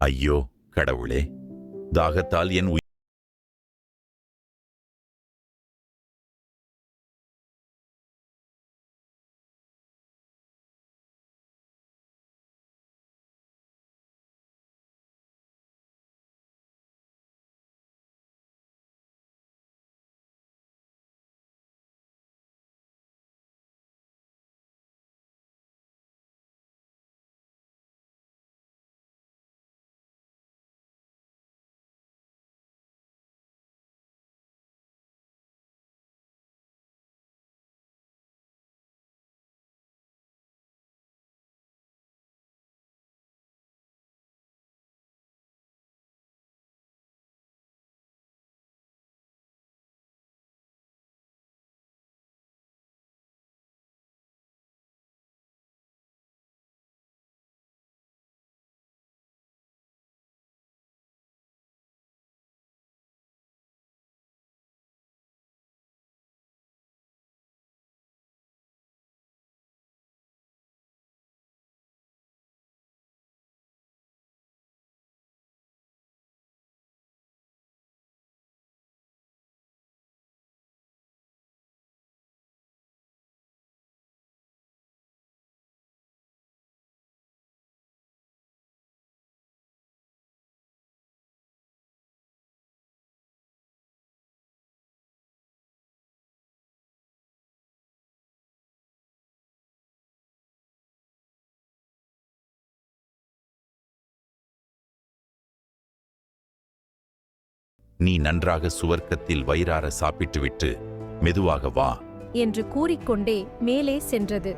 ஐயோ கடவுளே தாகத்தால் என் நீ நன்றாக சுவர்க்கத்தில் வயிறார சாப்பிட்டுவிட்டு மெதுவாக வா. என்று கூறிக்கொண்டே மேலே சென்றது.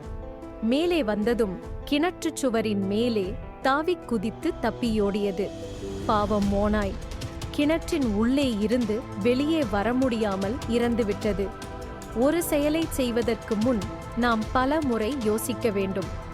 மேலே வந்ததும் கிணற்றுச் சுவரின் மேலே தாவிக் குதித்து தப்பியோடியது. பாவம் மோனாய் கிணற்றின் உள்ளே இருந்து வெளியே வர முடியாமல் இறந்துவிட்டது. ஒரு செயலைச் செய்வதற்கு முன் நாம் பல முறை யோசிக்க வேண்டும்.